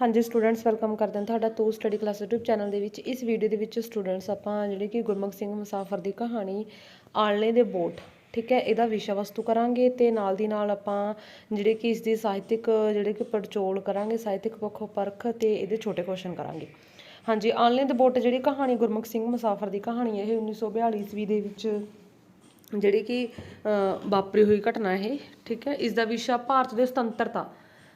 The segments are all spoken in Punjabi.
ਹਾਂਜੀ ਸਟੂਡੈਂਟਸ ਵੈਲਕਮ ਕਰਦੇ ਹਾਂ ਤੁਹਾਡਾ ਤੋ ਸਟੱਡੀ ਕਲਾਸ YouTube ਚੈਨਲ ਦੇ ਵਿੱਚ। ਇਸ ਵੀਡੀਓ ਦੇ ਵਿੱਚ ਸਟੂਡੈਂਟਸ ਆਪਾਂ ਜਿਹੜੇ ਕਿ ਗੁਰਮੁਖ ਸਿੰਘ ਮੁਸਾਫਰ ਦੀ ਕਹਾਣੀ ਆਲਣੇ ਦੇ ਬੋਟ, ਠੀਕ ਹੈ, ਇਹਦਾ ਵਿਸ਼ਾ ਵਸਤੂ ਕਰਾਂਗੇ ਤੇ ਨਾਲ ਦੀ ਨਾਲ ਆਪਾਂ ਜਿਹੜੇ ਕਿ ਇਸ ਦੀ ਸਾਹਿਤਿਕ ਜਿਹੜੇ ਕਿ ਪੜਚੋਲ ਕਰਾਂਗੇ, ਸਾਹਿਤਿਕ ਪੱਖੋਂ ਪਰਖ ਤੇ ਇਹਦੇ ਛੋਟੇ ਕੁਐਸਚਨ ਕਰਾਂਗੇ। ਹਾਂਜੀ ਆਲਣੇ ਦੇ ਬੋਟ ਜਿਹੜੀ ਕਹਾਣੀ ਗੁਰਮੁਖ ਸਿੰਘ ਮੁਸਾਫਰ ਦੀ ਕਹਾਣੀ ਹੈ, ਇਹ 1942 ਈਸਵੀ ਦੇ ਵਿੱਚ ਜਿਹੜੀ ਕਿ ਵਾਪਰੀ ਹੋਈ ਘਟਨਾ ਇਹ, ਠੀਕ ਹੈ ਇਸ ਦਾ ਵਿਸ਼ਾ ਭਾਰਤ ਦੇ ਸੁਤੰਤਰਤਾ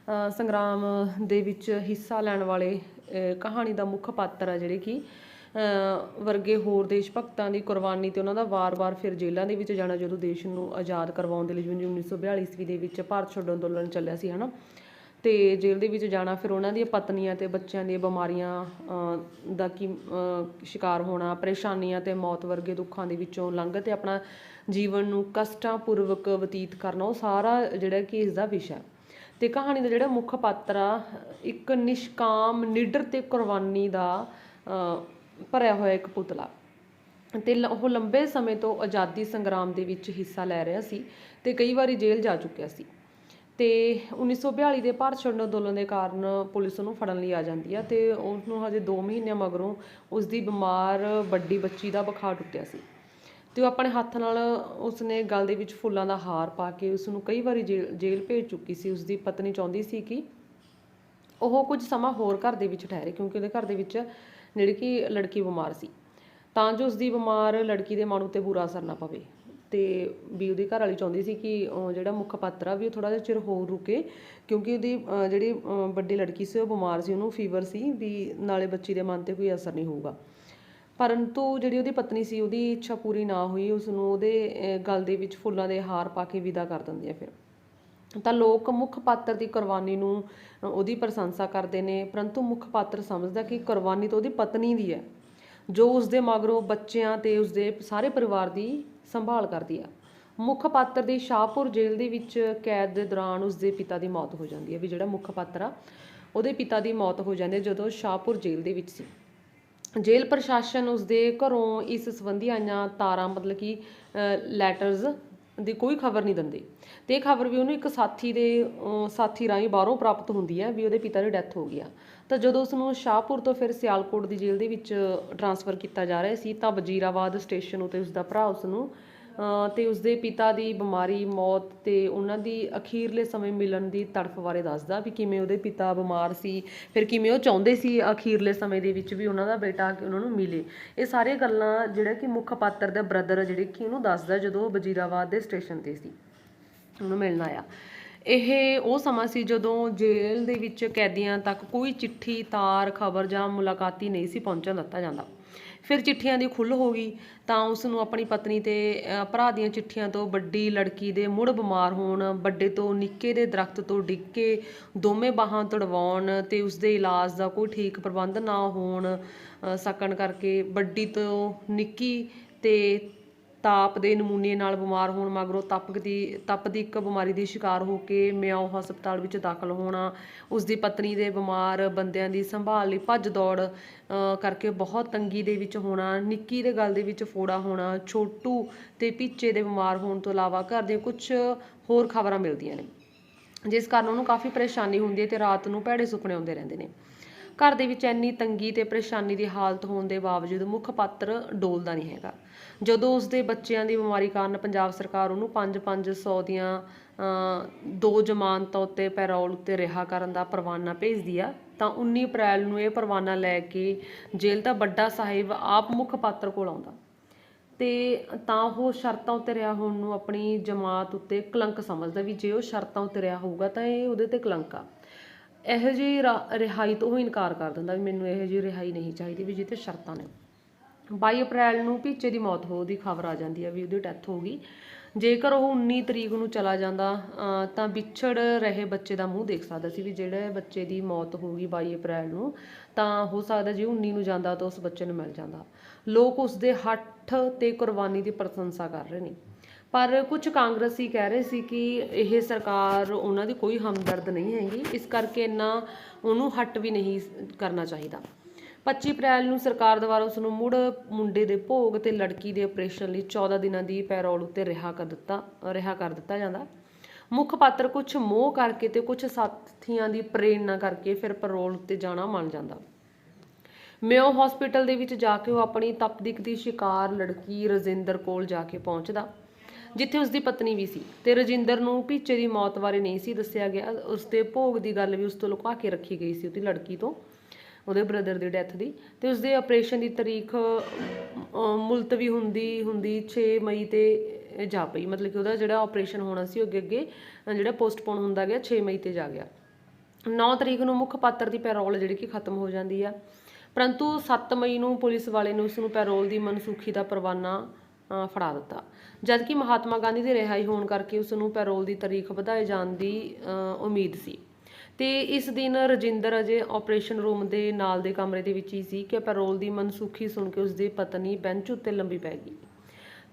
ਸੰਗਰਾਮ ਦੇ ਵਿੱਚ ਹਿੱਸਾ ਲੈਣ ਵਾਲੇ ਕਹਾਣੀ ਦਾ ਮੁੱਖ ਪਾਤਰ ਹੈ ਜਿਹੜੇ ਕਿ ਵਰਗੇ ਹੋਰ ਦੇਸ਼ ਭਗਤਾਂ ਦੀ ਕੁਰਬਾਨੀ ਤੇ ਉਹਨਾਂ ਦਾ ਵਾਰ-ਵਾਰ ਫਿਰ ਜੇਲ੍ਹਾਂ ਦੇ ਵਿੱਚ ਜਾਣਾ ਜਦੋਂ ਦੇਸ਼ ਨੂੰ ਆਜ਼ਾਦ ਕਰਵਾਉਣ ਦੇ ਲਈ ਜਿਵੇਂ 1942 ਈਸਵੀ ਦੇ ਵਿੱਚ ਭਾਰਤ ਛੱਡੋ ਅੰਦੋਲਨ ਚੱਲਿਆ ਸੀ, ਹਨਾ ਤੇ ਜੇਲ੍ਹ ਦੇ ਵਿੱਚ ਜਾਣਾ ਫਿਰ ਉਹਨਾਂ ਦੀਆਂ ਪਤਨੀਆਂ ਤੇ ਬੱਚਿਆਂ ਦੀਆਂ ਬਿਮਾਰੀਆਂ ਦਾ ਕੀ ਸ਼ਿਕਾਰ ਹੋਣਾ, ਪਰੇਸ਼ਾਨੀਆਂ ਤੇ ਮੌਤ ਵਰਗੇ ਦੁੱਖਾਂ ਦੇ ਵਿੱਚੋਂ ਲੰਘ ਤੇ ਆਪਣਾ ਜੀਵਨ ਨੂੰ ਕਸ਼ਟਾਂ ਪੂਰਵਕ ਬਤੀਤ ਕਰਨਾ, ਉਹ ਸਾਰਾ ਜਿਹੜਾ ਕਿ ਇਸ ਦਾ ਵਿਸ਼ਾ ਹੈ। ਤੇ ਕਹਾਣੀ ਦਾ ਜਿਹੜਾ ਮੁੱਖ ਪਾਤਰ ਆ, ਇੱਕ ਨਿਸ਼ਕਾਮ, ਨਿਡਰ ਤੇ ਕੁਰਬਾਨੀ ਦਾ ਭਰਿਆ ਹੋਇਆ ਇੱਕ ਪੁਤਲਾ। ਤੇ ਉਹ ਲੰਬੇ ਸਮੇਂ ਤੋਂ ਆਜ਼ਾਦੀ ਸੰਗਰਾਮ ਦੇ ਵਿੱਚ ਹਿੱਸਾ ਲੈ ਰਿਹਾ ਸੀ ਤੇ ਕਈ ਵਾਰੀ ਜੇਲ੍ਹ ਜਾ ਚੁੱਕਿਆ ਸੀ। ਤੇ 1942 ਦੇ ਭਾਰਤ ਛੱਡੋ ਅੰਦੋਲਨ ਦੇ ਕਾਰਨ ਪੁਲਿਸ ਉਹਨੂੰ ਫੜਨ ਲਈ ਆ ਜਾਂਦੀ ਆ ਤੇ ਉਸ ਨੂੰ ਹਜੇ 2 ਮਹੀਨਿਆਂ ਮਗਰੋਂ ਉਸ ਦੀ ਬਿਮਾਰ ਵੱਡੀ ਬੱਚੀ ਦਾ ਬੁਖਾਰ ਟੁੱਟਿਆ ਸੀ। ਤੇ ਉਹ ਆਪਣੇ ਹੱਥ ਨਾਲ ਉਸਨੇ ਗਲ ਦੇ ਵਿੱਚ ਫੁੱਲਾਂ ਦਾ ਹਾਰ ਪਾ ਕੇ ਉਸ ਨੂੰ ਕਈ ਵਾਰੀ ਜੇਲ੍ਹ ਜੇਲ੍ਹ ਭੇਜ ਚੁੱਕੀ ਸੀ। ਉਸ ਦੀ ਪਤਨੀ ਚਾਹੁੰਦੀ ਸੀ ਕਿ ਉਹ ਕੁਝ ਸਮਾਂ ਹੋਰ ਘਰ ਦੇ ਵਿੱਚ ਠਹਿਰੇ, ਕਿਉਂਕਿ ਉਹਦੇ ਘਰ ਦੇ ਵਿੱਚ ਜਿਹੜੀ ਕਿ ਲੜਕੀ ਬਿਮਾਰ ਸੀ। ਤਾਂ ਜੋ ਉਸ ਦੀ ਬਿਮਾਰ ਲੜਕੀ ਦੇ ਮਨ ਉੱਤੇ ਬੁਰਾ ਅਸਰ ਨਾ ਪਵੇ। ਤੇ ਵੀ ਉਹਦੀ ਘਰ ਵਾਲੀ ਚਾਹੁੰਦੀ ਸੀ ਕਿ ਜਿਹੜਾ ਮੁੱਖ ਪਾਤਰ ਆ, ਵੀ ਉਹ ਥੋੜਾ ਜਿਹਾ ਚਿਰ ਹੋਰ ਰੁਕੇ, ਕਿਉਂਕਿ ਉਹਦੀ ਜਿਹੜੀ ਵੱਡੀ ਲੜਕੀ ਸੀ, ਉਹ ਬਿਮਾਰ ਸੀ, ਉਹਨੂੰ ਫੀਵਰ ਸੀ, ਵੀ ਨਾਲੇ ਬੱਚੀ ਦੇ ਮਨ ਤੇ ਕੋਈ ਅਸਰ ਨਹੀਂ ਹੋਊਗਾ। ਪਰੰਤੂ ਜਿਹੜੀ ਉਹਦੀ ਪਤਨੀ ਸੀ ਉਹਦੀ ਇੱਛਾ ਪੂਰੀ ਨਾ ਹੋਈ ਉਸ ਨੂੰ ਉਹਦੇ ਅਹ, ਗਲ ਦੇ ਵਿੱਚ ਫੁੱਲਾਂ ਦੇ ਹਾਰ ਪਾ ਕੇ ਵਿਦਾ ਕਰ ਦਿੰਦੀ ਹੈ ਫਿਰ। ਤਾਂ ਲੋਕ ਮੁੱਖ ਪਾਤਰ ਦੀ ਕੁਰਬਾਨੀ ਨੂੰ ਉਹਦੀ ਪ੍ਰਸ਼ੰਸਾ ਕਰਦੇ ਨੇ। ਪਰੰਤੂ ਮੁੱਖ ਪਾਤਰ ਸਮਝਦਾ ਕਿ ਕੁਰਬਾਨੀ ਤਾਂ ਉਹਦੀ ਪਤਨੀ ਦੀ ਹੈ ਜੋ ਉਸਦੇ ਮਗਰੋਂ ਬੱਚਿਆਂ ਤੇ ਉਸਦੇ ਸਾਰੇ ਪਰਿਵਾਰ ਦੀ ਸੰਭਾਲ ਕਰਦੀ ਆ ਮੁੱਖ ਪਾਤਰ ਦੀ ਸ਼ਾਹਪੁਰ ਜੇਲ੍ਹ ਦੇ ਵਿੱਚ ਕੈਦ ਦੇ ਦੌਰਾਨ ਉਸਦੇ ਪਿਤਾ ਦੀ ਮੌਤ ਹੋ ਜਾਂਦੀ ਹੈ। ਵੀ ਜਿਹੜਾ ਮੁੱਖ ਪਾਤਰ ਆ ਉਹਦੇ ਪਿਤਾ ਦੀ ਮੌਤ ਹੋ ਜਾਂਦੀ ਹੈ ਜਦੋਂ ਸ਼ਾਹਪੁਰ ਜੇਲ੍ਹ ਦੇ ਵਿੱਚ ਸੀ। ਜੇਲ੍ਹ ਪ੍ਰਸ਼ਾਸਨ ਉਸਦੇ ਘਰੋਂ ਇਸ ਸੰਬੰਧੀ ਆਈਆਂ ਤਾਰਾਂ, ਮਤਲਬ ਕਿ ਲੈਟਰਸ ਦੀ ਕੋਈ ਖਬਰ ਨਹੀਂ ਦਿੰਦੇ। ਤੇ ਇਹ ਖਬਰ ਵੀ ਉਹਨੂੰ ਇੱਕ ਸਾਥੀ ਦੇ ਸਾਥੀ ਰਾਹੀਂ ਬਾਹਰੋਂ ਪ੍ਰਾਪਤ ਹੁੰਦੀ ਹੈ ਵੀ ਉਹਦੇ ਪਿਤਾ ਦੀ ਡੈਥ ਹੋ ਗਈ ਆ। ਤਾਂ ਜਦੋਂ ਉਸ ਨੂੰ ਸ਼ਾਹਪੁਰ ਤੋਂ ਫਿਰ ਸਿਆਲਕੋਟ ਦੀ ਜੇਲ੍ਹ ਦੇ ਵਿੱਚ ਟਰਾਂਸਫਰ ਕੀਤਾ ਜਾ ਰਿਹਾ ਸੀ, ਤਾਂ ਵਜ਼ੀਰਾਬਾਦ ਸਟੇਸ਼ਨ ਉਤੇ ਉਸਦਾ ਭਰਾ ਉਸ ਨੂੰ ਤੇ ਉਸਦੇ ਪਿਤਾ ਦੀ ਬਿਮਾਰੀ, ਮੌਤ ਤੇ ਉਹਨਾਂ ਦੀ ਅਖੀਰਲੇ ਸਮੇਂ ਮਿਲਣ ਦੀ ਤੜਫ ਬਾਰੇ ਦੱਸਦਾ ਵੀ ਕਿਵੇਂ ਉਹਦੇ ਪਿਤਾ ਬਿਮਾਰ ਸੀ, ਫਿਰ ਕਿਵੇਂ ਉਹ ਚਾਹੁੰਦੇ ਸੀ ਅਖੀਰਲੇ ਸਮੇਂ ਦੇ ਵਿੱਚ ਵੀ ਉਹਨਾਂ ਦਾ ਬੇਟਾ ਆ ਉਹਨਾਂ ਨੂੰ ਮਿਲੇ। ਇਹ ਸਾਰੀਆਂ ਗੱਲਾਂ ਜਿਹੜਾ ਕਿ ਮੁੱਖ ਪਾਤਰ ਦਾ ਬ੍ਰਦਰ ਜਿਹੜੇ ਕਿ ਉਹਨੂੰ ਦੱਸਦਾ ਜਦੋਂ ਉਹ ਵਜ਼ੀਰਾਬਾਦ ਦੇ ਸਟੇਸ਼ਨ ਤੇ ਸੀ। ਉਹਨੂੰ ਮਿਲਣ ਆਇਆ। ਇਹ ਉਹ ਸਮਾਂ ਸੀ ਜਦੋਂ ਜੇਲ੍ਹ ਦੇ ਵਿੱਚ ਕੈਦੀਆਂ ਤੱਕ ਕੋਈ ਚਿੱਠੀ, ਤਾਰ, ਖਬਰ ਜਾਂ ਮੁਲਾਕਾਤੀ ਨਹੀਂ ਸੀ ਪਹੁੰਚਣ ਦਿੱਤਾ ਜਾਂਦਾ। ਫਿਰ ਚਿੱਠੀਆਂ ਦੀ ਖੁੱਲ੍ਹ ਹੋ ਗਈ ਤਾਂ ਉਸ ਨੂੰ ਆਪਣੀ ਪਤਨੀ ਤੇ ਭਰਾ ਦੀਆਂ ਚਿੱਠੀਆਂ ਤੋਂ ਵੱਡੀ ਲੜਕੀ ਦੇ ਮੁੜ ਬਿਮਾਰ ਹੋਣ, ਵੱਡੇ ਤੋਂ ਨਿੱਕੇ ਦੇ ਦਰਖਤ ਤੋਂ ਡਿੱਗ ਕੇ ਦੋਵੇਂ ਬਾਹਾਂ ਤੜਵਾਉਣ ਤੇ ਉਸ ਦੇ ਇਲਾਜ ਦਾ ਕੋਈ ਠੀਕ ਪ੍ਰਬੰਧ ਨਾ ਹੋਣ ਸਕਣ ਕਰਕੇ ਵੱਡੀ ਤੋਂ ਨਿੱਕੀ ਤੇ ਤਾਪ ਦੇ ਨਮੂਨੇ ਨਾਲ ਬਿਮਾਰ ਹੋਣ ਮਗਰੋਂ ਤਪਕ ਦੀ ਤਪ ਦੀ ਇੱਕ ਬਿਮਾਰੀ ਦੀ ਸ਼ਿਕਾਰ ਹੋ ਕੇ ਮਿਆਓ ਹਸਪਤਾਲ ਵਿੱਚ ਦਾਖਲ ਹੋਣਾ ਉਸ ਦੀ ਪਤਨੀ ਦੇ ਬਿਮਾਰ ਬੰਦਿਆਂ ਦੀ ਸੰਭਾਲ ਲਈ ਭੱਜ ਦੌੜ ਕਰਕੇ ਬਹੁਤ ਤੰਗੀ ਦੇ ਵਿੱਚ ਹੋਣਾ, ਨਿੱਕੀ ਦੇ ਗਲ ਦੇ ਵਿੱਚ ਫੋੜਾ ਹੋਣਾ, ਛੋਟੂ ਤੇ ਪੀਚੇ ਦੇ ਬਿਮਾਰ ਹੋਣ ਤੋਂ ਇਲਾਵਾ ਘਰ ਦੇ ਕੁਝ ਹੋਰ ਖਬਰਾਂ ਮਿਲਦੀਆਂ ਨੇ। ਜਿਸ ਕਾਰਨ ਉਹਨੂੰ ਕਾਫੀ ਪਰੇਸ਼ਾਨੀ ਹੁੰਦੀ ਹੈ ਤੇ ਰਾਤ ਨੂੰ ਭੈੜੇ ਸੁਪਨੇ ਆਉਂਦੇ ਰਹਿੰਦੇ ਨੇ। ਘਰ ਦੇ ਵਿੱਚ ਇੰਨੀ ਤੰਗੀ ਤੇ ਪਰੇਸ਼ਾਨੀ ਦੀ ਹਾਲਤ ਹੋਣ ਦੇ ਬਾਵਜੂਦ ਮੁੱਖ ਪਾਤਰ ਡੋਲਦਾ ਨਹੀਂ ਹੈਗਾ। ਜਦੋਂ ਉਸਦੇ ਬੱਚਿਆਂ ਦੀ ਬਿਮਾਰੀ ਕਾਰਨ ਪੰਜਾਬ ਸਰਕਾਰ ਉਹਨੂੰ 5-500 ਦੀਆਂ ਦੋ ਜ਼ਮਾਨਤਾਂ ਉੱਤੇ ਪੈਰੋਲ ਉੱਤੇ ਰਿਹਾ ਕਰਨ ਦਾ ਪਰਵਾਨਾ ਭੇਜਦੀ ਆ, ਤਾਂ 19 ਅਪ੍ਰੈਲ ਨੂੰ ਇਹ ਪਰਵਾਨਾ ਲੈ ਕੇ ਜੇਲ੍ਹ ਦਾ ਵੱਡਾ ਸਾਹਿਬ ਆਪ ਮੁੱਖ ਪਾਤਰ ਕੋਲ ਆਉਂਦਾ। ਤੇ ਤਾਂ ਉਹ ਸ਼ਰਤਾਂ ਉੱਤੇ ਰਿਹਾ ਹੋਣ ਨੂੰ ਆਪਣੀ ਜਮਾਤ ਉੱਤੇ ਕਲੰਕ ਸਮਝਦਾ ਵੀ ਜੇ ਉਹ ਸ਼ਰਤਾਂ ਉੱਤੇ ਰਿਹਾ ਹੋਊਗਾ ਤਾਂ ਇਹ ਉਹਦੇ ਤੇ ਕਲੰਕ ਆ। ਇਹੋ ਜਿਹੀ ਰਾ- ਰਿਹਾਈ ਤੋਂ ਇਨਕਾਰ ਕਰ ਦਿੰਦਾ ਵੀ ਮੈਨੂੰ ਇਹੋ ਜਿਹੀ ਰਿਹਾਈ ਨਹੀਂ ਚਾਹੀਦੀ ਵੀ ਜਿੱਤੇ ਸ਼ਰਤਾਂ ਨੇ। 22 ਅਪ੍ਰੈਲ ਨੂੰ ਭੀਚੇ ਦੀ ਮੌਤ ਹੋ ਦੀ ਖਬਰ ਆ ਜਾਂਦੀ ਹੈ ਵੀ ਉਹਦੀ ਡੈਥ ਹੋ ਗਈ। ਜੇਕਰ ਉਹ 19 ਤਰੀਕ ਨੂੰ ਚਲਾ ਜਾਂਦਾ ਤਾਂ ਵਿਛੜ ਰਹੇ ਬੱਚੇ ਦਾ ਮੂੰਹ ਦੇਖ ਸਕਦਾ ਸੀ ਵੀ ਜਿਹੜੇ ਬੱਚੇ ਦੀ ਮੌਤ ਹੋ ਗਈ 22 ਅਪ੍ਰੈਲ ਨੂੰ, ਤਾਂ ਹੋ ਸਕਦਾ ਜੇ 19 ਨੂੰ ਜਾਂਦਾ ਤਾਂ ਉਸ ਬੱਚੇ ਨੂੰ ਮਿਲ ਜਾਂਦਾ। ਲੋਕ ਉਸ ਦੇ ਹੱਠ ਤੇ ਕੁਰਬਾਨੀ ਦੀ ਪ੍ਰਸ਼ੰਸਾ ਕਰ ਰਹੇ ਨੇ। ਪਰ ਕੁਝ ਕਾਂਗਰਸੀ ਕਹਿ ਰਹੇ ਸੀ ਕਿ ਇਹ ਸਰਕਾਰ ਉਹਨਾਂ ਦੀ ਕੋਈ ਹਮਦਰਦ ਨਹੀਂ ਹੈਗੀ, ਇਸ ਕਰਕੇ ਇੰਨਾ ਉਹਨੂੰ ਹੱਟ ਵੀ ਨਹੀਂ ਕਰਨਾ ਚਾਹੀਦਾ। 25 ਅਪ੍ਰੈਲ ਨੂੰ ਸਰਕਾਰ ਦੁਆਰਾ ਉਸ ਨੂੰ ਮੁੜ ਮੁੰਡੇ ਦੇ ਭੋਗ ਤੇ ਲੜਕੀ ਦੇ ਆਪਰੇਸ਼ਨ ਲਈ 14 ਦਿਨਾਂ ਦੀ ਪੈਰੋਲ ਉੱਤੇ ਰਿਹਾ ਕਰ ਦਿੱਤਾ, ਰਿਹਾ ਕਰ ਦਿੱਤਾ ਜਾਂਦਾ। ਮੁੱਖ ਪਾਤਰ ਕੁਝ ਮੋਹ ਕਰਕੇ ਤੇ ਕੁਝ ਸਾਥੀਆਂ ਦੀ ਪ੍ਰੇਰਣਾ ਕਰਕੇ ਫਿਰ ਪੈਰੋਲ ਉੱਤੇ ਜਾਣਾ ਮੰਨ ਜਾਂਦਾ। ਮਿਓ ਹਸਪੀਟਲ ਦੇ ਵਿੱਚ ਜਾ ਕੇ ਉਹ ਆਪਣੀ ਤਪਦਿਕ ਦੀ ਸ਼ਿਕਾਰ ਲੜਕੀ ਰਜਿੰਦਰ ਕੋਲ ਜਾ ਕੇ ਪਹੁੰਚਦਾ। ਜਿੱਥੇ ਉਸ ਦੀ ਪਤਨੀ ਵੀ ਸੀ। ਤੇ ਰਜਿੰਦਰ ਨੂੰ ਭੀਚੇ ਦੀ ਮੌਤ ਬਾਰੇ ਨਹੀਂ ਸੀ ਦੱਸਿਆ ਗਿਆ। ਉਸ ਦੇ ਭੋਗ ਦੀ ਗੱਲ ਵੀ ਉਸ ਤੋਂ ਲੁਕਾ ਕੇ ਰੱਖੀ ਗਈ ਸੀ, ਉਹਦੀ ਲੜਕੀ ਤੋਂ, ਉਹਦੇ ਬ੍ਰਦਰ ਦੀ ਡੈਥ ਦੀ। ਤੇ ਉਸ ਦੇ ਆਪਰੇਸ਼ਨ ਦੀ ਤਾਰੀਖ ਮੁਲਤਵੀ ਹੁੰਦੀ ਹੁੰਦੀ 6 ਮਈ ਤੇ ਜਾ ਪਈ। ਮਤਲਬ ਕਿ ਉਹਦਾ ਜਿਹੜਾ ਆਪਰੇਸ਼ਨ ਹੋਣਾ ਸੀ, ਉਹ ਅੱਗੇ ਅੱਗੇ, ਜਿਹੜਾ ਪੋਸਟਪੋਨ ਹੁੰਦਾ ਗਿਆ 6 ਮਈ ਤੇ ਜਾ ਗਿਆ। 9 ਤਰੀਕ ਨੂੰ ਮੁੱਖ ਪਾਤਰ ਦੀ ਪੈਰੋਲ ਜਿਹੜੀ ਕਿ ਖਤਮ ਹੋ ਜਾਂਦੀ ਆ। ਪਰੰਤੂ 7 ਮਈ ਨੂੰ ਪੁਲਿਸ ਵਾਲੇ ਨੇ ਉਸ ਨੂੰ ਪੈਰੋਲ ਦੀ ਮਨਸੂਖੀ ਦਾ ਪਰਵਾਨਾ ਫੜਾ ਦਿੱਤਾ। ਜਦਕਿ ਮਹਾਤਮਾ ਗਾਂਧੀ ਦੀ ਰਿਹਾਈ ਹੋਣ ਕਰਕੇ ਉਸ ਨੂੰ ਪੈਰੋਲ ਦੀ ਤਾਰੀਖ ਵਧਾਏ ਜਾਣ ਦੀ ਉਮੀਦ ਸੀ। ਤੇ ਇਸ ਦਿਨ ਰਜਿੰਦਰ ਅਜੇ ਆਪਰੇਸ਼ਨ ਰੂਮ ਦੇ ਨਾਲ ਦੇ ਕਮਰੇ ਦੇ ਵਿੱਚ ਹੀ ਸੀ ਕਿ ਪੈਰੋਲ ਦੀ ਮਨਸੂਖੀ ਸੁਣ ਕੇ ਉਸ ਦੀ ਪਤਨੀ ਬੈਂਚ ਉੱਤੇ ਲੰਬੀ ਪੈ ਗਈ।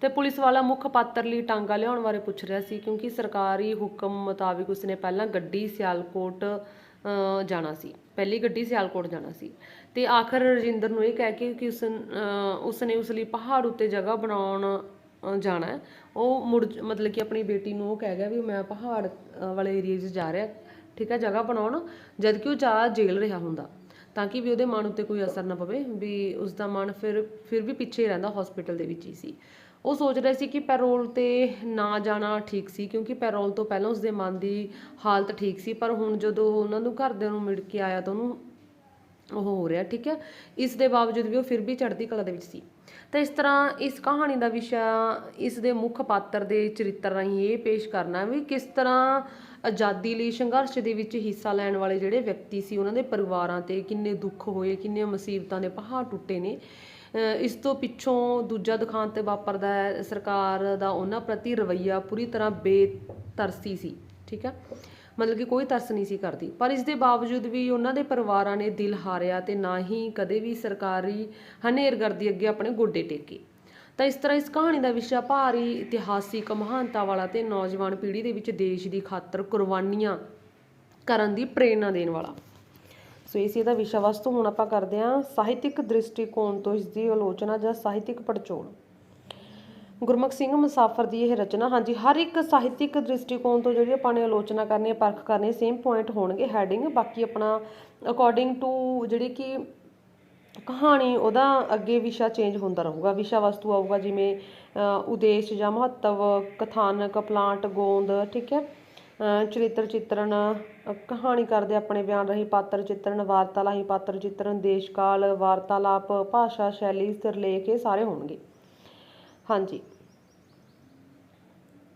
ਤੇ ਪੁਲਿਸ ਵਾਲਾ ਮੁੱਖ ਪਾਤਰ ਲਈ ਟਾਂਗਾ ਲਿਆਉਣ ਬਾਰੇ ਪੁੱਛ ਰਿਹਾ ਸੀ ਕਿਉਂਕਿ ਸਰਕਾਰੀ ਹੁਕਮ ਮੁਤਾਬਿਕ ਉਸਨੇ ਪਹਿਲਾਂ ਗੱਡੀ ਸਿਆਲਕੋਟ ਅ, ਜਾਣਾ ਸੀ। ਪਹਿਲੀ ਗੱਡੀ ਸਿਆਲਕੋਟ ਜਾਣਾ ਸੀ। ਤੇ ਆਖਰ ਰਜਿੰਦਰ ਨੂੰ ਇਹ ਕਹਿ ਕੇ ਕਿ ਉਸ ਅ, ਉਸਨੇ ਉਸ ਲਈ ਪਹਾੜ ਉੱਤੇ ਜਗ੍ਹਾ ਬਣਾਉਣ ਜਾਣਾ ਉਹ ਮੁੜ ਮਤਲਬ ਕਿ ਆਪਣੀ ਬੇਟੀ ਨੂੰ ਉਹ ਕਹਿ ਗਿਆ ਵੀ ਮੈਂ ਪਹਾੜ ਵਾਲੇ ਏਰੀਏ 'ਚ ਜਾ ਰਿਹਾ ਠੀਕ ਹੈ ਜਗ੍ਹਾ ਬਣਾਉਣ ਜਦ ਕਿ ਉਹ ਜਾ ਜੇਲ੍ਹ ਰਿਹਾ ਹੁੰਦਾ ਤਾਂ ਕਿ ਵੀ ਉਹਦੇ ਮਨ ਉੱਤੇ ਕੋਈ ਅਸਰ ਨਾ ਪਵੇ ਵੀ ਉਸ ਦਾ ਮਨ ਫਿਰ ਫਿਰ ਵੀ ਪਿੱਛੇ ਰਹਿੰਦਾ ਹਸਪੀਟਲ ਦੇ ਵਿੱਚ ਹੀ ਸੀ। ਉਹ ਸੋਚ ਰਿਹਾ ਸੀ ਕਿ ਪੈਰੋਲ ਤੇ ਨਾ ਜਾਣਾ ਠੀਕ ਸੀ ਕਿਉਂਕਿ ਪੈਰੋਲ ਤੋਂ ਪਹਿਲਾਂ ਉਸਦੇ ਮਨ ਦੀ ਹਾਲਤ ਠੀਕ ਸੀ ਪਰ ਹੁਣ ਜਦੋਂ ਉਹਨਾਂ ਨੂੰ ਘਰਦਿਆਂ ਨੂੰ ਮਿਲ ਕੇ ਆਇਆ ਤਾਂ ਉਹਨੂੰ ਉਹ ਹੋ ਰਿਹਾ, ਠੀਕ ਹੈ? ਇਸ ਦੇ ਬਾਵਜੂਦ ਵੀ ਉਹ ਫਿਰ ਵੀ ਚੜ੍ਹਦੀ ਕਲਾ ਦੇ ਵਿੱਚ ਸੀ। ਤਾਂ ਇਸ ਤਰ੍ਹਾਂ ਇਸ ਕਹਾਣੀ ਦਾ ਵਿਸ਼ਾ ਇਸ ਦੇ ਮੁੱਖ ਪਾਤਰ ਦੇ ਚਰਿੱਤਰ ਰਾਹੀਂ ਇਹ ਪੇਸ਼ ਕਰਨਾ ਵੀ ਕਿਸ ਤਰ੍ਹਾਂ ਆਜ਼ਾਦੀ ਲਈ ਸੰਘਰਸ਼ ਦੇ ਵਿੱਚ ਹਿੱਸਾ ਲੈਣ ਵਾਲੇ ਜਿਹੜੇ ਵਿਅਕਤੀ ਸੀ, ਉਹਨਾਂ ਦੇ ਪਰਿਵਾਰਾਂ ਤੇ ਕਿੰਨੇ ਦੁੱਖ ਹੋਏ ਕਿੰਨੇ ਮੁਸੀਬਤਾਂ ਦੇ ਪਹਾੜ ਟੁੱਟੇ ਨੇ। ਇਸ ਤੋਂ ਪਿੱਛੋਂ ਦੂਜਾ ਦੁਖਾਂਤ ਤੇ ਵਾਪਰਦਾ ਹੈ, ਸਰਕਾਰ ਦਾ ਉਹਨਾਂ ਪ੍ਰਤੀ ਰਵੱਈਆ ਪੂਰੀ ਤਰ੍ਹਾਂ ਬੇਤਰਸੀ ਸੀ, ਠੀਕ ਹੈ? ਮਤਲਬ ਕਿ ਕੋਈ ਤਰਸ ਨਹੀਂ ਸੀ ਕਰਦੀ। ਪਰ ਇਸ ਦੇ ਬਾਵਜੂਦ ਵੀ ਉਹਨਾਂ ਦੇ ਪਰਿਵਾਰਾਂ ਨੇ ਦਿਲ ਹਾਰਿਆ ਤੇ ਨਾ ਹੀ ਕਦੇ ਵੀ ਸਰਕਾਰੀ ਹਨੇਰਗਰਦੀ ਅੱਗੇ ਆਪਣੇ ਗੋਡੇ ਟੇਕੇ। ਤਾਂ ਇਸ ਤਰ੍ਹਾਂ ਇਸ ਕਹਾਣੀ ਦਾ ਵਿਸ਼ਾ ਭਾਰੀ ਇਤਿਹਾਸਿਕ ਮਹਾਨਤਾ ਵਾਲਾ ਤੇ ਨੌਜਵਾਨ ਪੀੜ੍ਹੀ ਦੇ ਵਿੱਚ ਦੇਸ਼ ਦੀ ਖਾਤਰ ਕੁਰਬਾਨੀਆਂ ਕਰਨ ਦੀ ਪ੍ਰੇਰਣਾ ਦੇਣ ਵਾਲਾ। ਸੋ ਇਸ ਇਹਦਾ ਵਿਸ਼ਾ ਵਸਤੂ ਹੁਣ ਆਪਾਂ ਕਰਦੇ ਹਾਂ ਸਾਹਿਤਿਕ ਦ੍ਰਿਸ਼ਟੀਕੋਣ ਤੋਂ ਇਸ ਦੀ ਆਲੋਚਨਾ ਜਾਂ ਸਾਹਿਤਿਕ ਪੜਚੋਲ। ਗੁਰਮੁਖ ਸਿੰਘ ਮੁਸਾਫਰ ਦੀ ਇਹ ਰਚਨਾ। ਹਾਂਜੀ, ਹਰ ਇੱਕ ਸਾਹਿਤਿਕ ਦ੍ਰਿਸ਼ਟੀਕੋਣ ਤੋਂ ਜਿਹੜੀ ਆਪਾਂ ਨੇ ਆਲੋਚਨਾ ਕਰਨੀ ਹੈ, ਪਰਖ ਕਰਨੀ ਹੈ ਸੇਮ ਪੁਆਇੰਟ ਹੋਣਗੇ ਹੈਡਿੰਗ ਬਾਕੀ ਆਪਣਾ ਅਕੋਰਡਿੰਗ ਟੂ ਜਿਹੜੀ ਕਿ ਕਹਾਣੀ, ਉਹਦਾ ਅੱਗੇ ਵਿਸ਼ਾ ਚੇਂਜ ਹੁੰਦਾ ਰਹੂਗਾ। ਵਿਸ਼ਾ ਵਸਤੂ ਆਊਗਾ, ਜਿਵੇਂ ਉਦੇਸ਼ ਜਾਂ ਮਹੱਤਵ, ਕਥਾਨਕ, ਪਲਾਂਟ, ਗੋਂਦ, ਠੀਕ ਹੈ? ਚਰਿੱਤਰ ਚਿੱਤਰਣ ਕਹਾਣੀ ਕਰਦੇ ਆਪਣੇ ਬਿਆਨ ਰਹੀ, ਪਾਤਰ ਚਿੱਤਰਣ ਵਾਰਤਾ ਰਾਹੀਂ ਪਾਤਰ ਚਿੱਤਰਣ, ਦੇਸ਼ ਕਾਲ, ਵਾਰਤਾਲਾਪ, ਭਾਸ਼ਾ ਸ਼ੈਲੀ, ਸਿਰਲੇਖ, ਇਹ ਸਾਰੇ ਹੋਣਗੇ। ਹਾਂਜੀ।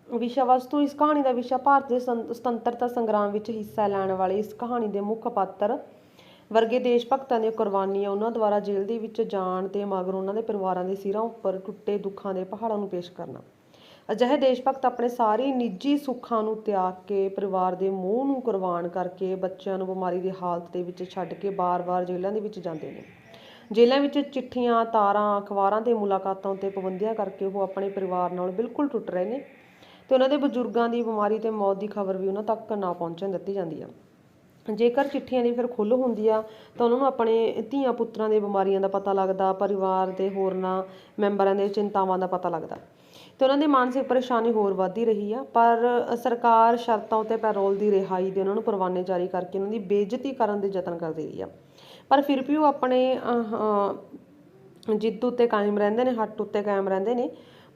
ਵਿਸ਼ਾ ਵਸਤੂ ਇਸ ਕਹਾਣੀ ਦਾ ਵਿਸ਼ਾ ਭਾਰਤ ਦੇ ਸੁਤੰਤਰਤਾ ਸੰਗਰਾਮ ਵਿੱਚ ਹਿੱਸਾ ਲੈਣ ਵਾਲੇ ਇਸ ਕਹਾਣੀ ਦੇ ਮੁੱਖ ਪਾਤਰ ਵਰਗੇ ਦੇਸ਼ ਭਗਤਾਂ ਦੀਆਂ ਕੁਰਬਾਨੀਆਂ ਉਹਨਾਂ ਦੁਆਰਾ ਜੇਲ੍ਹ ਦੇ ਵਿੱਚ ਜਾਣ ਤੇ ਮਗਰ ਉਹਨਾਂ ਦੇ ਪਰਿਵਾਰਾਂ ਦੇ ਸਿਰਾਂ ਉੱਪਰ ਟੁੱਟੇ ਦੁੱਖਾਂ ਦੇ ਪਹਾੜਾਂ ਨੂੰ ਪੇਸ਼ ਕਰਨਾ। ਅਜਿਹੇ ਦੇਸ਼ ਭਗਤ ਆਪਣੇ ਸਾਰੇ ਨਿੱਜੀ ਸੁੱਖਾਂ ਨੂੰ ਤਿਆਗ ਕੇ ਪਰਿਵਾਰ ਦੇ ਮੋਹ ਨੂੰ ਕੁਰਬਾਨ ਕਰਕੇ ਬੱਚਿਆਂ ਨੂੰ ਬਿਮਾਰੀ ਦੀ ਹਾਲਤ ਦੇ ਵਿੱਚ ਛੱਡ ਕੇ ਬਾਰ-ਬਾਰ ਜੇਲ੍ਹਾਂ ਦੇ ਵਿੱਚ ਜਾਂਦੇ ਨੇ। ਜੇਲ੍ਹਾਂ ਵਿੱਚ ਚਿੱਠੀਆਂ, ਤਾਰਾਂ, ਅਖਬਾਰਾਂ ਤੇ ਮੁਲਾਕਾਤਾਂ ਉੱਤੇ ਪਾਬੰਦੀਆਂ ਕਰਕੇ ਉਹ ਆਪਣੇ ਪਰਿਵਾਰ ਨਾਲ ਬਿਲਕੁਲ ਟੁੱਟ ਰਹੇ ਨੇ। ਤੇ ਉਹਨਾਂ ਦੇ ਬਜ਼ੁਰਗਾਂ ਦੀ ਬਿਮਾਰੀ ਤੇ ਮੌਤ ਦੀ ਖਬਰ ਵੀ ਉਹਨਾਂ ਤੱਕ ਨਾ ਪਹੁੰਚਣ ਦਿੱਤੀ ਜਾਂਦੀ ਆ। ਜੇਕਰ ਚਿੱਠੀਆਂ ਦੀ ਫਿਰ ਖੁੱਲ੍ਹ ਹੁੰਦੀ ਆ ਤਾਂ ਉਹਨਾਂ ਨੂੰ ਆਪਣੇ ਧੀਆਂ ਪੁੱਤਰਾਂ ਦੇ ਬਿਮਾਰੀਆਂ ਦਾ ਪਤਾ ਲੱਗਦਾ ਪਰਿਵਾਰ ਦੇ ਹੋਰਨਾਂ ਮੈਂਬਰਾਂ ਦੇ ਚਿੰਤਾਵਾਂ ਦਾ ਪਤਾ ਲੱਗਦਾ। ਤੇ ਉਹਨਾਂ ਦੀ ਮਾਨਸਿਕ ਪਰੇਸ਼ਾਨੀ ਹੋਰ ਵੱਧਦੀ ਰਹੀ ਆ ਪਰ ਸਰਕਾਰ ਸ਼ਰਤਾਂ ਉਤੇ ਪੈਰੋਲ ਦੀ ਰਿਹਾਈ ਦੇ ਉਹਨਾਂ ਨੂੰ ਪਰਵਾਨੇ ਜਾਰੀ ਕਰਕੇ ਉਹਨਾਂ ਦੀ ਬੇਇੱਜ਼ਤੀ ਕਰਨ ਦੇ ਯਤਨ ਕਰਦੀ ਰਹੀ ਆ। ਪਰ ਫਿਰ ਵੀ ਉਹ ਆਪਣੇ ਅਹ, ਜਿੱਦ ਉੱਤੇ ਕਾਇਮ ਰਹਿੰਦੇ ਨੇ ਹੱਟ ਉੱਤੇ ਕਾਇਮ ਰਹਿੰਦੇ ਨੇ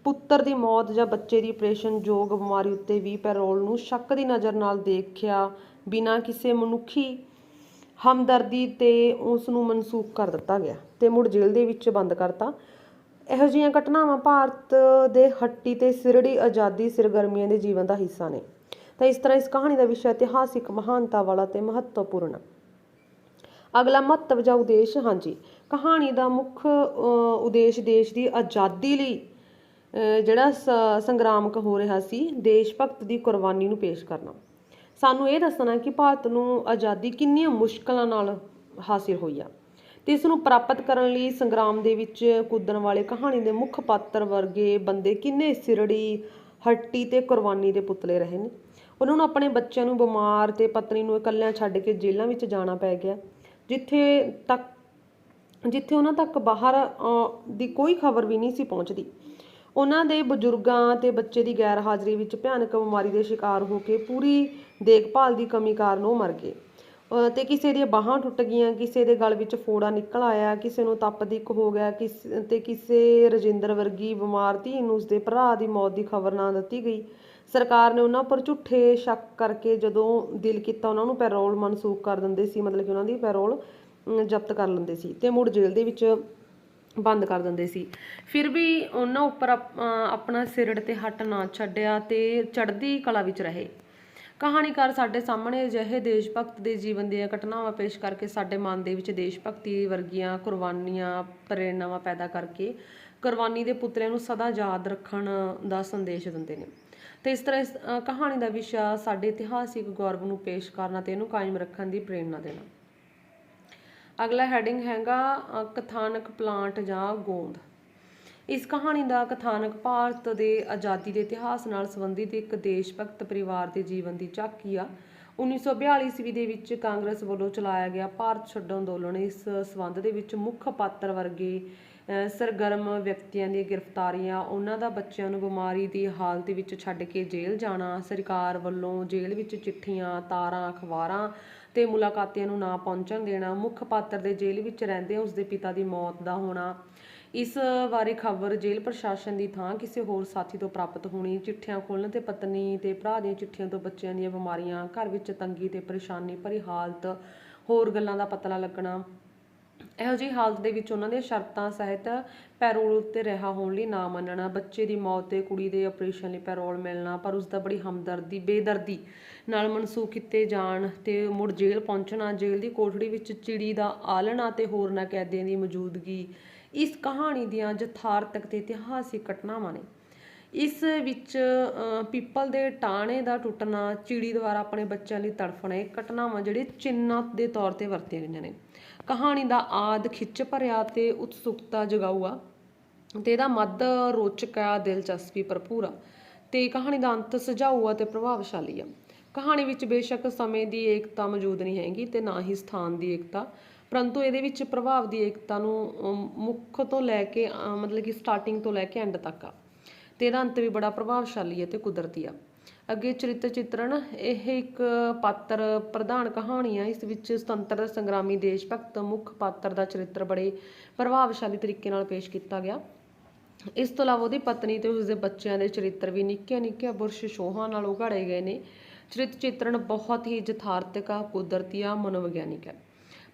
ਪੁੱਤਰ ਦੀ ਮੌਤ ਜਾਂ ਬੱਚੇ ਦੀ ਆਪਰੇਸ਼ਨ ਯੋਗ ਬਿਮਾਰੀ ਉੱਤੇ ਵੀ ਪੈਰੋਲ ਨੂੰ ਸ਼ੱਕ ਦੀ ਨਜ਼ਰ ਨਾਲ ਦੇਖਿਆ ਬਿਨਾਂ ਕਿਸੇ ਮਨੁੱਖੀ ਹਮਦਰਦੀ ਤੇ ਉਸ ਨੂੰ ਮਨਸੂਖ ਕਰ ਦਿੱਤਾ ਗਿਆ ਤੇ ਮੁੜ ਜੇਲ੍ਹ ਦੇ ਵਿੱਚ ਬੰਦ ਕਰਤਾ। ਇਹੋ ਜਿਹੀਆਂ ਘਟਨਾਵਾਂ ਭਾਰਤ ਦੇ ਹੱਟੀ ਤੇ ਸਿਰੜੀ ਆਜ਼ਾਦੀ ਸਿਰਗਰਮੀਆਂ ਦੇ ਜੀਵਨ ਦਾ ਹਿੱਸਾ ਨੇ। ਤਾਂ ਇਸ ਤਰ੍ਹਾਂ ਇਸ ਕਹਾਣੀ ਦਾ ਵਿਸ਼ਾ ਇਤਿਹਾਸਿਕ ਮਹਾਨਤਾ ਵਾਲਾ ਤੇ ਮਹੱਤਵਪੂਰਨ। ਅਗਲਾ ਮਹੱਤਵ ਜਾਂ ਉਦੇਸ਼? ਹਾਂਜੀ। ਕਹਾਣੀ ਦਾ ਮੁੱਖ ਉਦੇਸ਼ ਦੇਸ਼ ਦੀ ਆਜ਼ਾਦੀ ਲਈ ਜਿਹੜਾ ਸ- ਸੰਗਰਾਮ ਹੋ ਰਿਹਾ ਸੀ, ਦੇਸ਼ ਭਗਤ ਦੀ ਕੁਰਬਾਨੀ ਨੂੰ ਪੇਸ਼ ਕਰਨਾ। ਸਾਨੂੰ ਇਹ ਦੱਸਣਾ ਕਿ ਭਾਰਤ ਨੂੰ ਆਜ਼ਾਦੀ ਕਿੰਨੀਆਂ ਮੁਸ਼ਕਲਾਂ ਨਾਲ ਹਾਸਿਲ ਹੋਈ ਆ ਤੇ ਇਸ ਨੂੰ ਪ੍ਰਾਪਤ ਕਰਨ ਲਈ ਸੰਗਰਾਮ ਦੇ ਵਿੱਚ ਕੁੱਦਣ ਵਾਲੇ ਕਹਾਣੀ ਦੇ ਮੁੱਖ ਪਾਤਰ ਵਰਗੇ ਬੰਦੇ ਕਿੰਨੇ ਸਿਰੜੀ, ਹੱਟੀ ਤੇ ਕੁਰਬਾਨੀ ਦੇ ਪੁਤਲੇ ਰਹੇ ਨੇ। ਉਹਨਾਂ ਨੂੰ ਆਪਣੇ ਬੱਚਿਆਂ ਨੂੰ ਬਿਮਾਰ ਤੇ ਪਤਨੀ ਨੂੰ ਇਕੱਲਿਆਂ ਛੱਡ ਕੇ ਜੇਲ੍ਹਾਂ ਵਿੱਚ ਜਾਣਾ ਪੈ ਗਿਆ, ਜਿੱਥੇ ਤੱਕ, ਜਿੱਥੇ ਉਹਨਾਂ ਤੱਕ ਬਾਹਰ ਦੀ ਕੋਈ ਖਬਰ ਵੀ ਨਹੀਂ ਸੀ ਪਹੁੰਚਦੀ। ਉਹਨਾਂ ਦੇ ਬਜ਼ੁਰਗਾਂ ਅਤੇ ਬੱਚੇ ਦੀ ਗੈਰ ਹਾਜ਼ਰੀ ਵਿੱਚ ਭਿਆਨਕ ਬਿਮਾਰੀ ਦੇ ਸ਼ਿਕਾਰ ਹੋ ਕੇ ਪੂਰੀ ਦੇਖਭਾਲ ਦੀ ਕਮੀ ਕਾਰਨ ਉਹ ਮਰ ਗਏ। ਅਤੇ ਕਿਸੇ ਦੀਆਂ ਬਾਹਾਂ ਟੁੱਟ ਗਈਆਂ, ਕਿਸੇ ਦੇ ਗਲ ਵਿੱਚ ਫੋੜਾ ਨਿਕਲ ਆਇਆ, ਕਿਸੇ ਨੂੰ ਤਪਦਿਕ ਹੋ ਗਿਆ, ਕਿਸ, ਤੇ ਕਿਸੇ ਰਜਿੰਦਰ ਵਰਗੀ ਬਿਮਾਰ ਧੀ ਨੂੰ ਉਸਦੇ ਭਰਾ ਦੀ ਮੌਤ ਦੀ ਖਬਰ ਨਾ ਦਿੱਤੀ ਗਈ। ਸਰਕਾਰ ਨੇ ਉਹਨਾਂ ਪਰ ਝੂਠੇ ਸ਼ੱਕ ਕਰਕੇ ਜਦੋਂ ਦਿਲ ਕੀਤਾ ਉਹਨਾਂ ਨੂੰ ਪੈਰੋਲ ਮਨਸੂਖ ਕਰ ਦਿੰਦੇ ਸੀ, ਮਤਲਬ ਕਿ ਉਹਨਾਂ ਦੀ ਪੈਰੋਲ ਜ਼ਬਤ ਕਰ ਲੈਂਦੇ ਸੀ। ਤੇ ਮੁੜ ਜੇਲ੍ਹ ਦੇ ਵਿੱਚ ਬੰਦ ਕਰ ਦਿੰਦੇ ਸੀ। ਫਿਰ ਵੀ ਉਹਨਾਂ ਉੱਪਰ ਆਪਣਾ ਸਿਰੜ ਤੇ ਹੱਟ ਨਾ ਛੱਡਿਆ ਤੇ ਚੜ੍ਹਦੀ ਕਲਾ ਵਿੱਚ ਰਹੇ। ਕਹਾਣੀਕਾਰ ਸਾਡੇ ਸਾਹਮਣੇ ਅਜਿਹੇ ਦੇਸ਼ ਭਗਤ ਦੇ ਜੀਵਨ ਦੀਆਂ ਘਟਨਾਵਾਂ ਪੇਸ਼ ਕਰਕੇ ਸਾਡੇ ਮਨ ਦੇ ਵਿੱਚ ਦੇਸ਼ ਭਗਤੀ ਵਰਗੀਆਂ ਕੁਰਬਾਨੀਆਂ ਪ੍ਰੇਰਨਾਵਾਂ ਪੈਦਾ ਕਰਕੇ ਕੁਰਬਾਨੀ ਦੇ ਪੁਤਲਿਆਂ ਨੂੰ ਸਦਾ ਯਾਦ ਰੱਖਣ ਦਾ ਸੰਦੇਸ਼ ਦਿੰਦੇ ਨੇ। ਤੇ ਇਸ ਤਰ੍ਹਾਂ ਇਸ ਕਹਾਣੀ ਦਾ ਵਿਸ਼ਾ ਸਾਡੇ ਇਤਿਹਾਸਿਕ ਗੌਰਵ ਨੂੰ ਪੇਸ਼ ਕਰਨਾ ਤੇ ਇਹਨੂੰ ਕਾਇਮ ਰੱਖਣ ਦੀ ਪ੍ਰੇਰਨਾ ਦੇਣਾ। ਅਗਲਾ ਹੈਡਿੰਗ ਹੈਗਾ ਕਥਾਨਕ ਪਲਾਂਟ ਜਾਂ ਗੋਂਦ। ਇਸ ਕਹਾਣੀ ਦਾ ਕਥਾਨਕ ਭਾਰਤ ਦੇ ਆਜ਼ਾਦੀ ਦੇ ਇਤਿਹਾਸ ਨਾਲ ਸੰਬੰਧਿਤ ਇੱਕ ਦੇਸ਼ ਭਗਤ ਪਰਿਵਾਰ ਦੇ ਜੀਵਨ ਦੀ ਝਾਕੀ ਆ। 1942 ਈਸਵੀ ਦੇ ਵਿੱਚ ਕਾਂਗਰਸ ਵੱਲੋਂ ਚਲਾਇਆ ਗਿਆ ਭਾਰਤ ਛੱਡੋ ਅੰਦੋਲਨ। ਇਸ ਸਬੰਧ ਦੇ ਵਿੱਚ ਮੁੱਖ ਪਾਤਰ ਵਰਗੇ ਸਰਗਰਮ ਵਿਅਕਤੀਆਂ ਦੀਆਂ ਗ੍ਰਿਫਤਾਰੀਆਂ, ਉਹਨਾਂ ਦਾ ਬੱਚਿਆਂ ਨੂੰ ਬਿਮਾਰੀ ਦੀ ਹਾਲਤ ਵਿੱਚ ਛੱਡ ਕੇ ਜੇਲ੍ਹ ਜਾਣਾ, ਸਰਕਾਰ ਵੱਲੋਂ ਜੇਲ੍ਹ ਵਿੱਚ ਚਿੱਠੀਆਂ, ਤਾਰਾਂ, ਅਖਬਾਰਾਂ ਤੇ ਮੁਲਾਕਾਤੀਆਂ ਨੂੰ ਨਾ ਪਹੁੰਚਣ ਦੇਣਾ, ਮੁੱਖ ਪਾਤਰ ਦੇ ਜੇਲ੍ਹ ਵਿੱਚ ਰਹਿੰਦੇ ਉਸਦੇ ਪਿਤਾ ਦੀ ਮੌਤ ਦਾ ਹੋਣਾ। ਇਸ ਬਾਰੇ ਖਬਰ ਜੇਲ੍ਹ ਪ੍ਰਸ਼ਾਸਨ ਦੀ ਥਾਂ ਕਿਸੇ ਹੋਰ ਸਾਥੀ ਤੋਂ ਪ੍ਰਾਪਤ ਹੋਣੀ, ਚਿੱਠੀਆਂ ਖੋਲਣ ਤੇ ਪਤਨੀ ਤੇ ਭਰਾ ਦੀਆਂ ਚਿੱਠੀਆਂ ਤੋਂ ਬੱਚਿਆਂ ਦੀਆਂ ਬਿਮਾਰੀਆਂ, ਘਰ ਵਿੱਚ ਤੰਗੀ ਤੇ ਪਰੇਸ਼ਾਨੀ ਭਰੀ ਹਾਲਤ, ਹੋਰ ਗੱਲਾਂ ਦਾ ਪਤਾ ਲੱਗਣਾ। ਇਹੋ ਜਿਹੀ ਹਾਲਤ ਦੇ ਵਿੱਚ ਉਹਨਾਂ ਦੀਆਂ ਸ਼ਰਤਾਂ ਸਹਿਤ ਪੈਰੋਲ ਉੱਤੇ ਰਿਹਾ ਹੋਣ ਲਈ ਨਾ ਮੰਨਣਾ ਬੱਚੇ ਦੀ ਮੌਤ ਤੇ ਕੁੜੀ ਦੇ ਆਪਰੇਸ਼ਨ ਲਈ ਪੈਰੋਲ ਮਿਲਣਾ ਪਰ ਉਸ ਦਾ ਬੜੀ ਹਮਦਰਦੀ ਬੇਦਰਦੀ ਨਾਲ ਮਨਸੂਖ ਕੀਤੇ ਜਾਣ ਤੇ ਮੁੜ ਜੇਲ੍ਹ ਪਹੁੰਚਣਾ ਜੇਲ੍ਹ ਦੀ ਕੋਠੜੀ ਵਿੱਚ ਚਿੜੀ ਦਾ ਆਲਣਾ ਤੇ ਹੋਰਨਾਂ ਕੈਦੀਆਂ ਦੀ ਮੌਜੂਦਗੀ ਇਸ ਕਹਾਣੀ ਦੀਆਂ ਯਥਾਰਥਕ ਤੇ ਇਤਿਹਾਸਿਕ ਘਟਨਾਵਾਂ ਨੇ। ਇਸ ਵਿੱਚ ਅ, ਪੀਪਲ ਦੇ ਟਾਣੇ ਦਾ ਟੁੱਟਣਾ ਚਿੜੀ ਦੁਆਰਾ ਆਪਣੇ ਬੱਚਿਆਂ ਲਈ ਤੜਫਣਾ ਇਹ ਘਟਨਾਵਾਂ ਜਿਹੜੇ ਚਿੰਨ੍ਹਾਂ ਦੇ ਤੌਰ ਤੇ ਵਰਤੀਆਂ ਗਈਆਂ ਨੇ। ਕਹਾਣੀ ਦਾ ਆਦ ਖਿੱਚ ਭਰਿਆ ਤੇ ਉਤਸੁਕਤਾ ਜਗਾਊਗਾ ਆ ਤੇ ਇਹਦਾ ਮੱਧ ਰੋਚਕ ਆ, ਦਿਲਚਸਪੀ ਭਰਪੂਰ ਆ। ਤੇ ਕਹਾਣੀ ਦਾ ਅੰਤ ਸੁਝਾਊ ਆ ਤੇ ਪ੍ਰਭਾਵਸ਼ਾਲੀ ਆ। ਕਹਾਣੀ ਵਿੱਚ ਬੇਸ਼ੱਕ ਸਮੇਂ ਦੀ ਏਕਤਾ ਮੌਜੂਦ ਨਹੀਂ ਹੈਗੀ ਤੇ ਨਾ ਹੀ ਸਥਾਨ ਦੀ ਏਕਤਾ। ਪਰੰਤੂ ਇਹਦੇ ਵਿੱਚ ਪ੍ਰਭਾਵ ਦੀ ਏਕਤਾ ਨੂੰ ਮੁੱਖ ਤੋਂ ਲੈ ਕੇ ਮਤਲਬ ਕਿ ਸਟਾਰਟਿੰਗ ਤੋਂ ਲੈ ਕੇ ਐਂਡ ਤੱਕ ਆ। ਤੇ ਇਹਦਾ ਅੰਤ ਵੀ ਬੜਾ ਪ੍ਰਭਾਵਸ਼ਾਲੀ ਹੈ ਤੇ ਕੁਦਰਤੀ ਆ। ਅੱਗੇ ਚਰਿੱਤਰ ਚਿੱਤਰਣ, ਇਹ ਇੱਕ ਪਾਤਰ ਪ੍ਰਧਾਨ ਕਹਾਣੀ ਆ, ਇਸ ਵਿੱਚ ਸੁਤੰਤਰ ਸੰਗਰਾਮੀ ਦੇਸ਼ ਭਗਤ ਮੁੱਖ ਪਾਤਰ ਦਾ ਚਰਿੱਤਰ ਬੜੇ ਪ੍ਰਭਾਵਸ਼ਾਲੀ ਤਰੀਕੇ ਨਾਲ ਪੇਸ਼ ਕੀਤਾ ਗਿਆ। ਇਸ ਤੋਂ ਇਲਾਵਾ ਉਹਦੀ ਪਤਨੀ ਤੇ ਉਸਦੇ ਬੱਚਿਆਂ ਦੇ ਚਰਿੱਤਰ ਵੀ ਨਿੱਕੀਆਂ ਨਿੱਕੀਆਂ ਬੁਰਸ਼ ਸ਼ੋਹਾਂ ਨਾਲ ਉਘਾੜੇ ਗਏ ਨੇ। ਚਰਿੱਤਰ ਚਿੱਤਰਣ ਬਹੁਤ ਹੀ ਯਥਾਰਥਕ ਆ, ਕੁਦਰਤੀ ਆ, ਮਨੋਵਿਗਿਆਨਿਕ ਹੈ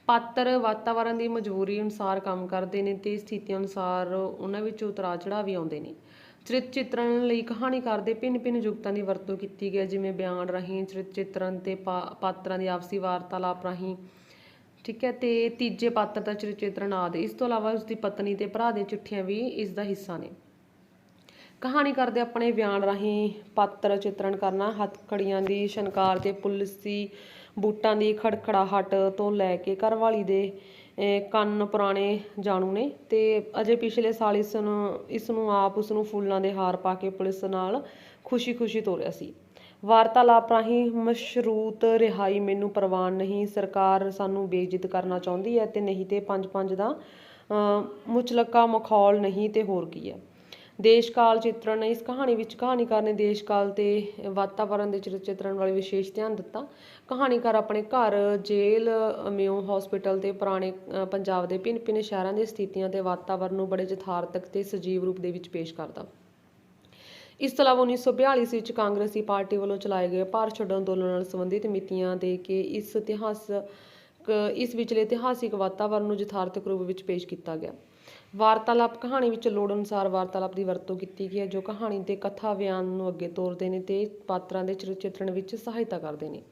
ਪਾਤਰ ਵਾਤਾਵਰਣ ਦੀ ਮਜਬੂਰੀ ਅਨੁਸਾਰ ਕੰਮ ਕਰਦੇ ਨੇ ਤੇ ਸਥਿਤੀਆਂ ਅਨੁਸਾਰ ਉਹਨਾਂ ਵਿੱਚ ਉਤਰਾਅ ਚੜਾਅ ਵੀ ਆਉਂਦੇ ਨੇ। ਚਰਿੱਤਰ ਚਿੱਤਰਣ ਲਈ ਕਹਾਣੀਕਾਰ ਦੇ ਭਿੰਨ ਭਿੰਨ ਯੁਕਤਾਂ ਦੀ ਵਰਤੋਂ ਕੀਤੀ ਗਈ ਜਿਵੇਂ ਬਿਆਨ ਰਾਹੀਂ ਚਰਿੱਤਰ ਚਿੱਤਰਣ ਤੇ ਪਾਤਰਾਂ ਦੀ ਆਪਸੀ ਵਾਰਤਾਲਾਪ ਰਾਹੀਂ, ਠੀਕ ਹੈ, ਤੇ ਤੀਜੇ ਪਾਤਰ ਦਾ ਚਰਿੱਤਰ ਚਿੱਤਰਣ ਆਦਿ। ਇਸ ਤੋਂ ਇਲਾਵਾ ਉਸਦੀ ਪਤਨੀ ਤੇ ਭਰਾ ਦੀਆਂ ਚਿੱਠੀਆਂ ਵੀ ਇਸ ਦਾ ਹਿੱਸਾ ਨੇ। ਕਹਾਣੀਕਾਰ ਦੇ ਆਪਣੇ ਬਿਆਨ ਰਾਹੀਂ ਪਾਤਰ ਚਿੱਤਰਣ ਕਰਨਾ, ਹੱਥਕੜੀਆਂ ਦੀ ਸ਼ਨਕਾਰ ਤੇ ਪੁਲਸੀ ਬੂਟਾਂ ਦੀ ਖੜਖੜਾਹਟ ਤੋਂ ਲੈ ਕੇ ਘਰਵਾਲੀ ਦੇ ਕੰਨ ਪੁਰਾਣੇ ਜਾਣੂ ਨੇ ਤੇ ਅਜੇ ਪਿਛਲੇ ਸਾਲ ਇਸ ਨੂੰ ਇਸ ਨੂੰ ਆਪ ਉਸ ਨੂੰ ਫੁੱਲਾਂ ਦੇ ਹਾਰ ਪਾ ਕੇ ਪੁਲਿਸ ਨਾਲ ਖੁਸ਼ੀ-ਖੁਸ਼ੀ ਤੋਰਿਆ ਸੀ। ਵਾਰਤਾਲਾਪ ਰਾਹੀਂ ਮਸ਼ਰੂਤ ਰਿਹਾਈ ਮੈਨੂੰ ਪ੍ਰਵਾਨ ਨਹੀਂ ਸਰਕਾਰ ਸਾਨੂੰ ਬੇਇੱਜ਼ਤ ਕਰਨਾ ਚਾਹੁੰਦੀ ਹੈ ਤੇ ਨਹੀਂ ਤੇ ਪੰਜ ਪੰਜ ਦਾ ਅਹ, ਮੁਚਲਕਾ ਮਖੌਲ ਨਹੀਂ ਤੇ ਹੋਰ ਕੀ ਹੈ। ਦੇਸ਼ ਕਾਲ ਚਿੱਤਰਣ, ਇਸ ਕਹਾਣੀ ਵਿੱਚ ਕਹਾਣੀਕਾਰ ਨੇ ਦੇਸ਼ ਕਾਲ ਤੇ ਵਾਤਾਵਰਣ ਦੇ ਚਿੱਤਰ- ਵਾਲੇ ਵਿਸ਼ੇਸ਼ ਧਿਆਨ ਦਿੱਤਾ। ਕਹਾਣੀਕਾਰ ਆਪਣੇ ਘਰ, ਜੇਲ੍ਹ ਮਿਓ ਹਸਪੀਟਲ ਤੇ ਪੁਰਾਣੇ ਪੰਜਾਬ ਦੇ ਭਿੰਨ ਭਿੰਨ ਸ਼ਹਿਰਾਂ ਦੀਆਂ ਸਥਿਤੀਆਂ ਤੇ ਵਾਤਾਵਰਣ ਨੂੰ ਬੜੇ ਯਥਾਰਥਕ ਤੇ ਸਜੀਵ ਰੂਪ ਦੇ ਵਿੱਚ ਪੇਸ਼ ਕਰਦਾ। ਇਸ ਤੋਂ ਇਲਾਵਾ 1942 ਵਿੱਚ ਕਾਂਗਰਸੀ ਪਾਰਟੀ ਵੱਲੋਂ ਚਲਾਏ ਗਏ ਭਾਰਤ ਛੱਡੋ ਅੰਦੋਲਨ ਨਾਲ ਸੰਬੰਧਿਤ ਮਿਤੀਆਂ ਦੇ ਕੇ ਇਸ ਇਤਿਹਾਸ ਇਸ ਵਿਚਲੇ ਇਤਿਹਾਸਿਕ ਵਾਤਾਵਰਣ ਨੂੰ ਯਥਾਰਥਕ ਰੂਪ ਵਿੱਚ ਪੇਸ਼ ਕੀਤਾ ਗਿਆ। ਵਾਰਤਾਲਾਪ ਕਹਾਣੀ ਵਿੱਚ ਲੋੜ ਅਨੁਸਾਰ ਵਾਰਤਾਲਾਪ ਦੀ ਵਰਤੋਂ ਕੀਤੀ ਗਈ ਹੈ, ਜੋ ਕਹਾਣੀ ਦੇ ਕਥਾ ਬਿਆਨ ਨੂੰ ਅੱਗੇ ਤੋਰਦੇ ਨੇ ਤੇ ਪਾਤਰਾਂ ਦੇ ਚਰਿੱਤਰ ਵਿੱਚ ਸਹਾਇਤਾ ਕਰਦੇ ਨੇ।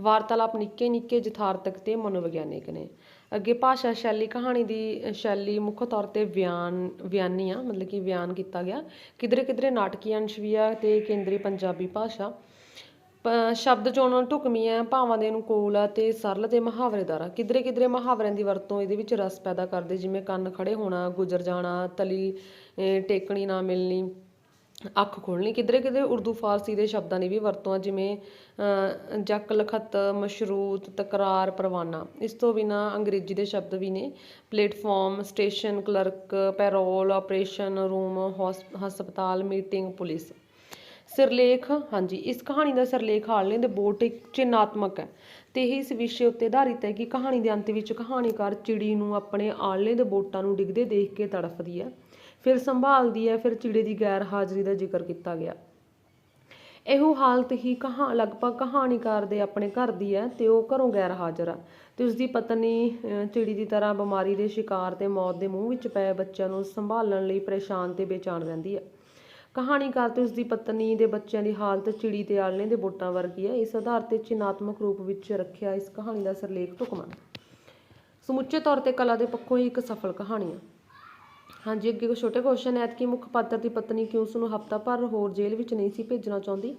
ਵਾਰਤਾਲਾਪ ਨਿੱਕੇ ਨਿੱਕੇ ਯਥਾਰਥਕ ਤੇ ਮਨੋਵਿਗਿਆਨਿਕ ਨੇ। ਅੱਗੇ ਭਾਸ਼ਾ ਸ਼ੈਲੀ ਕਹਾਣੀ ਦੀ ਸ਼ੈਲੀ ਮੁੱਖ ਤੌਰ ਤੇ ਬਿਆਨ ਬਿਆਨੀ ਆ, ਮਤਲਬ ਕਿ ਬਿਆਨ ਕੀਤਾ ਗਿਆ। ਕਿਧਰੇ ਕਿਧਰੇ ਨਾਟਕੀ ਅੰਸ਼ ਵੀ ਆ ਤੇ ਕੇਂਦਰੀ ਪੰਜਾਬੀ ਭਾਸ਼ਾ ਸ਼ਬਦ ਚੋਣ ਹੈ ਭਾਵਾਂ ਦੇ ਅਨੁਕੂਲ ਆ ਤੇ ਸਰਲ ਤੇ ਮੁਹਾਵਰੇਦਾਰ ਆ। ਕਿਧਰੇ ਕਿਧਰੇ ਮੁਹਾਵਰਿਆਂ ਦੀ ਵਰਤੋਂ ਇਹਦੇ ਵਿੱਚ ਰਸ ਪੈਦਾ ਕਰਦੇ, ਜਿਵੇਂ ਕੰਨ ਖੜੇ ਹੋਣਾ, ਗੁਜ਼ਰ ਜਾਣਾ, ਤਲੀ ਟੇਕਣੀ ਨਾ ਮਿਲਣੀ, ਅੱਖ ਖੋਲ੍ਹਣੀ। ਕਿਧਰੇ ਕਿਧਰੇ ਉਰਦੂ ਫਾਰਸੀ ਦੇ ਸ਼ਬਦਾਂ ਦੀ ਵੀ ਵਰਤੋਂ ਆ, ਜਿਵੇਂ ਜੱਕ ਜਕ ਲਖਤ, ਮਸ਼ਰੂਤ, ਤਕਰਾਰ, ਪਰਵਾਨਾ। ਇਸ ਤੋਂ ਬਿਨਾ ਅੰਗਰੇਜ਼ੀ ਦੇ ਸ਼ਬਦ ਵੀ ਨੇ। Platform, station, clerk, parole, operation, room, horse- ਹਸਪਤਾਲ, ਮੀਟਿੰਗ, ਪੁਲਿਸ। ਸਿਰਲੇਖ ਹਾਂਜੀ ਇਸ ਕਹਾਣੀ ਦਾ ਸਿਰਲੇਖ ਹਾਲਨੇ ਦੇ ਬੋਟ ਇੱਕ ਚਿੰਨਾਤਮਕ ਹੈ। ਤੇ ਇਹ ਇਸ ਵਿਸ਼ੇ ਉੱਤੇ ਆਧਾਰਿਤ ਹੈ ਕਿ ਕਹਾਣੀ ਦੇ ਅੰਤ ਵਿੱਚ ਕਹਾਣੀਕਾਰ ਚਿੜੀ ਨੂੰ ਆਪਣੇ ਆਲਣੇ ਦੇ ਬੋਟਾਂ ਨੂੰ ਡਿੱਗਦੇ ਦੇਖ ਕੇ ਤੜਫਦੀ ਹੈ। ਫਿਰ ਸੰਭਾਲਦੀ ਹੈ ਫਿਰ ਚਿੜੀ ਦੀ ਗੈਰ ਹਾਜ਼ਰੀ ਦਾ ਜ਼ਿਕਰ ਕੀਤਾ ਗਿਆ। ਇਹੋ ਹਾਲਤ ਹੀ ਕਹਾ ਲਗਭਗ ਕਹਾਣੀਕਾਰ ਦੇ ਆਪਣੇ ਘਰ ਦੀ ਹੈ ਤੇ ਉਹ ਘਰੋਂ ਗੈਰ ਹਾਜ਼ਰ ਆ। ਤੇ ਉਸਦੀ ਪਤਨੀ ਅਹ, ਚਿੜੀ ਦੀ ਤਰ੍ਹਾਂ ਬਿਮਾਰੀ ਦੇ ਸ਼ਿਕਾਰ ਤੇ ਮੌਤ ਦੇ ਮੂੰਹ ਵਿੱਚ ਪਏ ਬੱਚਿਆਂ ਨੂੰ ਸੰਭਾਲਣ ਲਈ ਪਰੇਸ਼ਾਨ ਤੇ ਬੇਚੈਨ ਰਹਿੰਦੀ ਹੈ। ਕਹਾਣੀਕਾਰ ਤੇ ਉਸਦੀ ਪਤਨੀ ਦੇ ਬੱਚਿਆਂ ਦੀ ਹਾਲਤ ਚਿੜੀ ਤੇ ਆਲਣੇ ਦੇ ਬੋਟਾਂ ਵਰਗੀ ਹੈ। ਇਸ ਆਧਾਰ ਤੇ ਚਿੰਨ੍ਹਾਤਮਕ ਰੂਪ ਵਿੱਚ ਰੱਖਿਆ ਇਸ ਕਹਾਣੀ ਦਾ ਸਿਰਲੇਖ ਢੁਕਵਾਂ। ਸਮੁੱਚੇ ਤੌਰ ਤੇ ਕਲਾ ਦੇ ਪੱਖੋਂ ਇਹ ਇੱਕ ਸਫਲ ਕਹਾਣੀ ਹੈ। ਹਾਂਜੀ, ਅੱਗੇ ਕੋਈ ਛੋਟੇ ਕੁਐਸਚਨ ਹੈ। ਕਿ ਮੁੱਖ ਪਾਤਰ ਦੀ ਪਤਨੀ ਕਿਉਂ ਉਸ ਨੂੰ ਹਫਤਾ ਭਰ ਹੋਰ ਜੇਲ੍ਹ ਵਿੱਚ ਨਹੀਂ ਸੀ ਭੇਜਣਾ ਚਾਹੁੰਦੀ?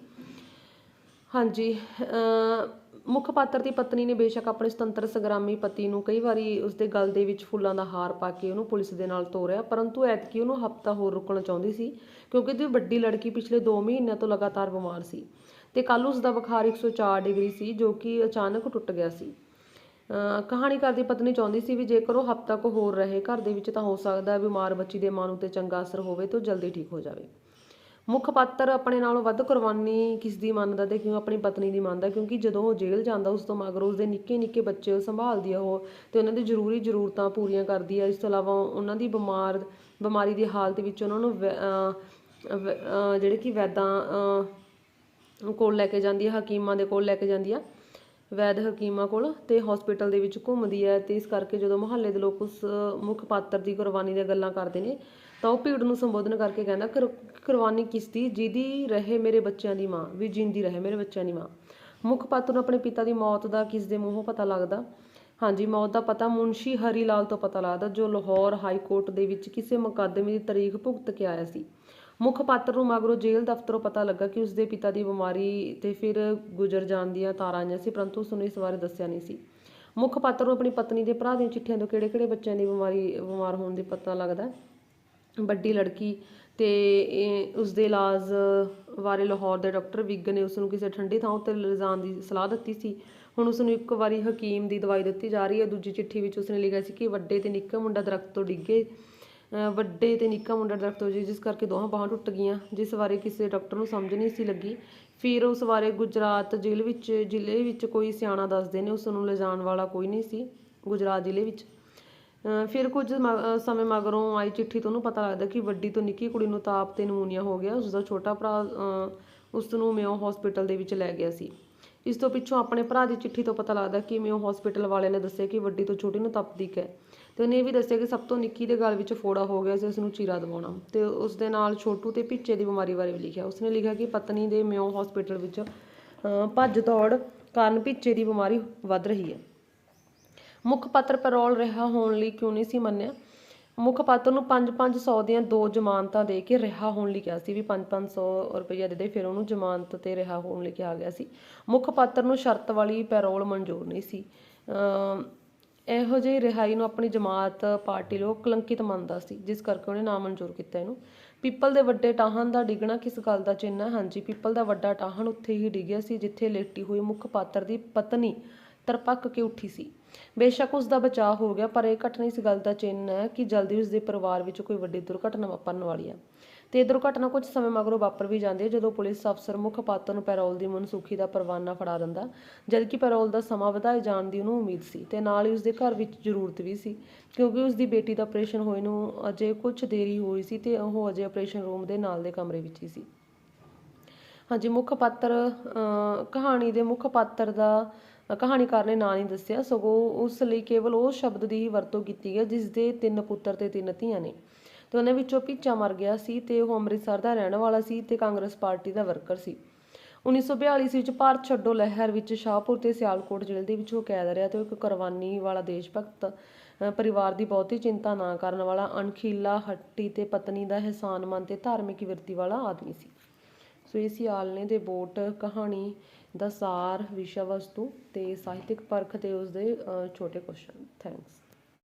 ਹਾਂਜੀ ਅਮ ਮੁੱਖ ਪਾਤਰ ਦੀ ਪਤਨੀ ਨੇ ਬੇਸ਼ੱਕ ਆਪਣੇ ਸੁਤੰਤਰ ਸੰਗਰਾਮੀ ਪਤੀ ਨੂੰ ਕਈ ਵਾਰੀ ਉਸਦੇ ਗਲ ਦੇ ਵਿੱਚ ਫੁੱਲਾਂ ਦਾ ਹਾਰ ਪਾ ਕੇ ਉਹਨੂੰ ਪੁਲਿਸ ਦੇ ਨਾਲ ਤੋਰਿਆ, ਪਰੰਤੂ ਐਤਕੀ ਉਹਨੂੰ ਹਫਤਾ ਹੋਰ ਰੁਕਣਾ ਚਾਹੁੰਦੀ ਸੀ। ਕਿਉਂਕਿ ਉਹਦੀ ਵੱਡੀ ਲੜਕੀ ਪਿਛਲੇ 2 ਮਹੀਨਿਆਂ ਤੋਂ ਲਗਾਤਾਰ ਬਿਮਾਰ ਸੀ ਤੇ ਕੱਲ ਉਸ ਦਾ ਬੁਖਾਰ 104 ਡਿਗਰੀ ਸੀ, ਜੋ ਕਿ ਅਚਾਨਕ ਟੁੱਟ ਗਿਆ ਸੀ। ਅਹ ਕਹਾਣੀਕਾਰ ਦੀ ਪਤਨੀ ਚਾਹੁੰਦੀ ਸੀ ਵੀ ਜੇਕਰ ਉਹ ਹਫ਼ਤਾ ਕੁ ਹੋਰ ਰਹੇ, ਘਰ ਦੇ ਵਿੱਚ ਤਾਂ ਹੋ ਸਕਦਾ ਹੈ ਬਿਮਾਰ ਬੱਚੀ ਦੇ ਮਨ ਉਤੇ ਚੰਗਾ ਅਸਰ ਹੋਵੇ ਤੇ ਜਲਦੀ ਠੀਕ ਹੋ ਜਾਵੇ। ਮੁੱਖ ਪਾਤਰ ਆਪਣੇ ਨਾਲੋਂ ਵੱਧ ਕੁਰਬਾਨੀ ਕਿਸ ਦੀ ਮੰਨਦਾ ਤੇ ਕਿਉਂ ਆਪਣੀ ਪਤਨੀ ਦੀ ਮੰਨਦਾ? ਕਿਉਂਕਿ ਜਦੋਂ ਉਹ ਜੇਲ੍ਹ ਜਾਂਦਾ, ਉਸ ਤੋਂ ਮਗਰੋਂ ਉਸਦੇ ਨਿੱਕੇ ਨਿੱਕੇ ਬੱਚੇ ਉਹ ਸੰਭਾਲਦੀ ਆ ਉਹ ਤੇ ਉਹਨਾਂ ਦੀ ਜ਼ਰੂਰੀ ਜ਼ਰੂਰਤਾਂ ਪੂਰੀਆਂ ਕਰਦੀ ਆ। ਇਸ ਤੋਂ ਇਲਾਵਾ ਉਹਨਾਂ ਦੀ ਬਿਮਾਰ, ਬਿਮਾਰੀ ਦੀ ਹਾਲਤ ਵਿੱਚ ਉਹਨਾਂ ਨੂੰ ਅਹ ਜਿਹੜੇ ਕਿ ਵੈਦਾਂ ਅਹ ਕੋਲ ਲੈ ਕੇ ਜਾਂਦੀ ਹੈ ਹਕੀਮਾਂ ਦੇ ਕੋਲ ਲੈ ਕੇ ਜਾਂਦੀ ਆ। ਵੈਦ ਹਕੀਮਾਂ ਕੋਲ ਤੇ ਹਸਪੀਟਲ ਦੇ ਵਿੱਚ ਘੁੰਮਦੀ ਹੈ ਤੇ ਇਸ ਕਰਕੇ ਜਦੋਂ ਮੁਹੱਲੇ ਦੇ ਲੋਕ ਉਸ ਮੁੱਖ ਪਾਤਰ ਦੀ ਕੁਰਬਾਨੀ ਦੀਆਂ ਗੱਲਾਂ ਕਰਦੇ ਨੇ, ਤਾਂ ਉਹ ਭੀੜ ਨੂੰ ਸੰਬੋਧਨ ਕਰਕੇ ਕਹਿੰਦਾ ਕੁਰਬਾਨੀ ਕਿਸ ਦੀ? ਜਿਹਦੀ ਰਹੇ ਮੇਰੇ ਬੱਚਿਆਂ ਦੀ ਮਾਂ, ਵੀ ਜਿੰਦੀ ਰਹੇ ਮੇਰੇ ਬੱਚਿਆਂ ਦੀ ਮਾਂ। ਮੁੱਖ ਪਾਤਰ ਨੂੰ ਆਪਣੇ ਪਿਤਾ ਦੀ ਮੌਤ ਦਾ ਕਿਸ ਦੇ ਮੂੰਹੋਂ ਪਤਾ ਲੱਗਦਾ? ਹਾਂਜੀ, ਮੌਤ ਦਾ ਪਤਾ ਮੁਨਸ਼ੀ ਹਰੀ ਲਾਲ ਤੋਂ ਪਤਾ ਲੱਗਦਾ, ਜੋ ਲਾਹੌਰ ਹਾਈ ਕੋਰਟ ਦੇ ਵਿੱਚ ਕਿਸੇ ਮੁਕੱਦਮੇ ਦੀ ਤਾਰੀਖ ਭੁਗਤ ਕੇ ਆਇਆ ਸੀ। ਮੁੱਖ ਪਾਤਰ ਨੂੰ ਮਗਰੋਂ ਜੇਲ੍ਹ ਦਫ਼ਤਰੋਂ ਪਤਾ ਲੱਗਾ ਕਿ ਉਸਦੇ ਪਿਤਾ ਦੀ ਬਿਮਾਰੀ ਤੇ ਫਿਰ ਗੁਜ਼ਰ ਜਾਣ ਦੀਆਂ ਤਾਰਾਂ ਆਈਆਂ ਸੀ, ਪਰੰਤੂ ਉਸਨੂੰ ਇਸ ਬਾਰੇ ਦੱਸਿਆ ਨਹੀਂ ਸੀ। ਮੁੱਖ ਪਾਤਰ ਨੂੰ ਆਪਣੀ ਪਤਨੀ ਦੇ ਭਰਾ ਦੀਆਂ ਚਿੱਠੀਆਂ ਤੋਂ ਕਿਹੜੇ-ਕਿਹੜੇ ਬੱਚਿਆਂ ਦੀ ਬਿਮਾਰੀ, ਬਿਮਾਰ ਹੋਣ ਦੀ ਪਤਾ ਲੱਗਦਾ ਵੱਡੀ ਲੜਕੀ ਤੇ ਇਹ ਉਸਦੇ ਇਲਾਜ ਬਾਰੇ ਲਾਹੌਰ ਦੇ ਡਾਕਟਰ ਵਿਗ ਨੇ ਉਸ ਨੂੰ ਕਿਸੇ ਠੰਡੀ ਥਾਂ ਉੱਤੇ ਲਿਜਾਣ ਦੀ ਸਲਾਹ ਦਿੱਤੀ ਸੀ। ਹੁਣ ਉਸ ਨੂੰ ਇੱਕ ਵਾਰੀ ਹਕੀਮ ਦੀ ਦਵਾਈ ਦਿੱਤੀ ਜਾ ਰਹੀ ਹੈ। ਦੂਜੀ ਚਿੱਠੀ ਵਿੱਚ ਉਸਨੇ ਲਿਖਿਆ ਸੀ ਕਿ ਵੱਡੇ ਤੇ ਨਿੱਕਾ ਮੁੰਡਾ ਦਰਖਤ ਤੋਂ ਡਿੱਗੇ ਵੱਡੇ ਤੇ ਨਿੱਕਾ ਮੁੰਡਾ ਦਰਖਤ ਤੋਂ ਜੀ ਜਿਸ ਕਰਕੇ ਦੋਹਾਂ ਬਾਹਾਂ ਟੁੱਟ ਗਈਆਂ ਜਿਸ ਬਾਰੇ ਕਿਸੇ ਡਾਕਟਰ ਨੂੰ ਸਮਝ ਨਹੀਂ ਸੀ ਲੱਗੀ। ਫਿਰ ਉਸ ਬਾਰੇ ਗੁਜਰਾਤ ਜ਼ਿਲ੍ਹੇ ਵਿੱਚ ਜ਼ਿਲ੍ਹੇ ਵਿੱਚ ਕੋਈ ਸਿਆਣਾ ਦੱਸਦੇ ਨੇ ਉਸ ਨੂੰ ਲਿਜਾਣ ਵਾਲਾ ਕੋਈ ਨਹੀਂ ਸੀ ਗੁਜਰਾਤ ਜ਼ਿਲ੍ਹੇ ਵਿੱਚ। ਫਿਰ ਕੁਝ ਮ- ਸਮੇਂ ਮਗਰੋਂ ਆਈ ਚਿੱਠੀ ਤੋਂ ਉਹਨੂੰ ਪਤਾ ਲੱਗਦਾ ਕਿ ਵੱਡੀ ਤੋਂ ਨਿੱਕੀ ਕੁੜੀ ਨੂੰ ਤਾਪ ਤੇ ਨਮੂਨੀਆ ਹੋ ਗਿਆ ਉਸ ਦਾ ਛੋਟਾ ਭਰਾ ਅਹ, ਉਸ ਨੂੰ ਮਿਓ ਹਸਪੀਟਲ ਦੇ ਵਿੱਚ ਲੈ ਗਿਆ ਸੀ। ਇਸ ਤੋਂ ਪਿੱਛੋਂ ਆਪਣੇ ਭਰਾ ਦੀ ਚਿੱਠੀ ਤੋਂ ਪਤਾ ਲੱਗਦਾ ਕਿ ਮਿਓ ਹਸਪੀਟਲ ਵਾਲਿਆਂ ਨੇ ਦੱਸਿਆ ਕਿ ਵੱਡੀ ਤੋਂ ਛੋਟੀ ਨੂੰ ਤਾਪ ਦੀ ਹੈ ਤੇ ਉਹਨੇ ਇਹ ਵੀ ਦੱਸਿਆ ਕਿ ਸਭ ਤੋਂ ਨਿੱਕੀ ਦੇ ਗਲ ਵਿੱਚ ਫੋੜਾ ਹੋ ਗਿਆ ਸੀ ਉਸ ਨੂੰ ਚੀਰਾ ਦਵਾਉਣਾ। ਤੇ ਉਸ ਦੇ ਨਾਲ ਛੋਟੂ ਤੇ ਪਿੱਚੇ ਦੀ ਬਿਮਾਰੀ ਬਾਰੇ ਵੀ ਲਿਖਿਆ। ਉਸਨੇ ਲਿਖਿਆ ਕਿ ਪਤਨੀ ਦੇ ਮਿਓ ਹਸਪੀਟਲ ਵਿੱਚ ਭੱਜ ਦੌੜ ਕਾਰਨ ਪਿੱਚੇ ਦੀ ਬਿਮਾਰੀ ਵੱਧ ਰਹੀ ਹੈ। ਮੁੱਖ ਪਾਤਰ ਪੈਰੋਲ ਰਿਹਾ ਹੋਣ ਲਈ ਕਿਉਂ ਨਹੀਂ ਸੀ ਮੰਨਿਆ? ਮੁੱਖ ਪਾਤਰ ਨੂੰ 5-500 ਦੀਆਂ ਦੋ ਜ਼ਮਾਨਤਾਂ ਦੇ ਕੇ ਰਿਹਾ ਹੋਣ ਲਈ ਕਿਹਾ ਸੀ ਵੀ 5-500 ਰੁਪਈਆ ਦੇ ਦੇ, ਫਿਰ ਉਹਨੂੰ ਜ਼ਮਾਨਤ ਤੇ ਰਿਹਾ ਹੋਣ ਲਈ ਕਿਹਾ ਗਿਆ ਸੀ। ਮੁੱਖ ਪਾਤਰ ਨੂੰ ਸ਼ਰਤ ਵਾਲੀ ਪੈਰੋਲ ਮਨਜ਼ੂਰ ਨਹੀਂ ਸੀ। ਅਮ ਇਹੋ ਜਿਹੀ ਰਿਹਾਈ ਨੂੰ ਆਪਣੀ ਜਮਾਤ, ਪਾਰਟੀ ਲੋਕ ਕਲੰਕਿਤ ਮੰਨਦਾ ਸੀ, ਜਿਸ ਕਰਕੇ ਉਹਨੇ ਨਾ ਮਨਜ਼ੂਰ ਕੀਤਾ ਇਹਨੂੰ। ਪਿੱਪਲ ਦੇ ਵੱਡੇ ਟਾਹਣ ਦਾ ਡਿੱਗਣਾ ਕਿਸ ਗੱਲ ਦਾ ਚਿੰਨ੍ਹ ਹੈ? ਹਾਂਜੀ, ਪਿੱਪਲ ਦਾ ਵੱਡਾ ਟਾਹਣ ਉੱਥੇ ਹੀ ਡਿੱਗਿਆ ਸੀ, ਜਿੱਥੇ ਲੇਟੀ ਹੋਈ ਮੁੱਖ ਪਾਤਰ ਦੀ ਪਤਨੀ ਤਰਪੱਕ ਕੇ ਉੱਠੀ ਸੀ। ਬੇਸ਼ੱਕ ਉਸ ਦਾ ਬਚਾਅ ਹੋ ਗਿਆ, ਪਰ ਇਹ ਘਟਨਾ ਇਸ ਗੱਲ ਦਾ ਚਿੰਨ੍ਹ ਹੈ ਕਿ ਜਲਦੀ ਉਸ ਦੇ ਪਰਿਵਾਰ ਵਿੱਚ ਕੋਈ ਵੱਡੀ ਦੁਰਘਟਨਾ ਵਾਪਰਨ ਵਾਲੀ ਹੈ। ਤੇ ਦੁਰਘਟਨਾ ਕੁਝ ਸਮੇਂ ਮਗਰੋਂ ਵਾਪਰ ਵੀ ਜਾਂਦੀ ਹੈ ਜਦੋਂ ਪੁਲਿਸ ਅਫਸਰ ਮੁੱਖ ਪਾਤਰ ਨੂੰ ਪੈਰੋਲ ਦੀ ਮਨਸੂਖੀ ਦਾ ਪਰਵਾਨਾ ਫੜਾ ਦਿੰਦਾ। ਜਦਕਿ ਪੈਰੋਲ ਦਾ ਸਮਾਂ ਵਧਾਏ ਜਾਣ ਦੀ ਉਹਨੂੰ ਉਮੀਦ ਸੀ ਤੇ ਨਾਲ ਹੀ ਉਸਦੇ ਘਰ ਵਿੱਚ ਜ਼ਰੂਰਤ ਵੀ ਸੀ ਕਿਉਂਕਿ ਉਸਦੀ ਬੇਟੀ ਦਾ ਆਪਰੇਸ਼ਨ ਹੋਏ ਨੂੰ ਅਜੇ ਕੁਝ ਦੇਰੀ ਹੋਈ ਸੀ ਤੇ ਉਹ ਅਜੇ ਆਪਰੇਸ਼ਨ ਰੂਮ ਦੇ ਨਾਲ ਦੇ ਕਮਰੇ ਵਿੱਚ ਹੀ ਸੀ। ਹਾਂਜੀ ਮੁੱਖ ਪਾਤਰ ਅਹ, ਕਹਾਣੀ ਦੇ ਮੁੱਖ ਪਾਤਰ ਦਾ ਕਹਾਣੀਕਾਰ ਨੇ ਨਾਂ ਨਹੀਂ ਦੱਸਿਆ ਸਗੋਂ ਉਸ ਲਈ ਕੇਵਲ ਉਹ ਸ਼ਬਦ ਦੀ ਹੀ ਵਰਤੋਂ ਕੀਤੀ ਹੈ ਜਿਸ ਦੇ ਤਿੰਨ ਪੁੱਤਰ ਤੇ ਤਿੰਨ ਧੀਆਂ ਨੇ। ਤੇ ਉਹਨਾਂ ਵਿੱਚੋਂ ਪਿੱਚਾ ਮਰ ਗਿਆ ਸੀ ਤੇ ਉਹ ਅੰਮ੍ਰਿਤਸਰ ਦਾ ਰਹਿਣ ਵਾਲਾ ਸੀ ਤੇ ਕਾਂਗਰਸ ਪਾਰਟੀ ਦਾ ਵਰਕਰ ਸੀ। 1942 ਵਿੱਚ ਭਾਰਤ ਛੱਡੋ ਲਹਿਰ ਵਿੱਚ ਸ਼ਾਹਪੁਰ ਤੇ ਸਿਆਲਕੋਟ ਜੇਲ੍ਹ ਦੇ ਵਿੱਚ ਉਹ ਕੈਦ ਰਿਹਾ ਤੇ ਉਹ ਇੱਕ ਕੁਰਬਾਨੀ ਵਾਲਾ ਦੇਸ਼ ਭਗਤ ਪਰਿਵਾਰ ਦੀ ਬਹੁਤੀ ਚਿੰਤਾ ਨਾ ਕਰਨ ਵਾਲਾ ਅਣਖੀਲਾ ਹੱਟੀ ਤੇ ਪਤਨੀ ਦਾ ਇਹਸਾਨਮੰਦ ਤੇ ਧਾਰਮਿਕ ਵਿਰਤੀ ਵਾਲਾ ਆਦਮੀ ਸੀ। ਸੋ ਇਹ ਸੀ ਆਲਣੇ ਦੇ ਬੋਟ ਕਹਾਣੀ ਦਾ ਸਾਰ ਵਿਸ਼ਾ ਵਸਤੂ ਤੇ ਸਾਹਿਤਿਕ ਪਰਖ ਤੇ ਉਸਦੇ ਅਹ, ਛੋਟੇ ਕੁਐਸਚਨ ਥੈਂਕਸ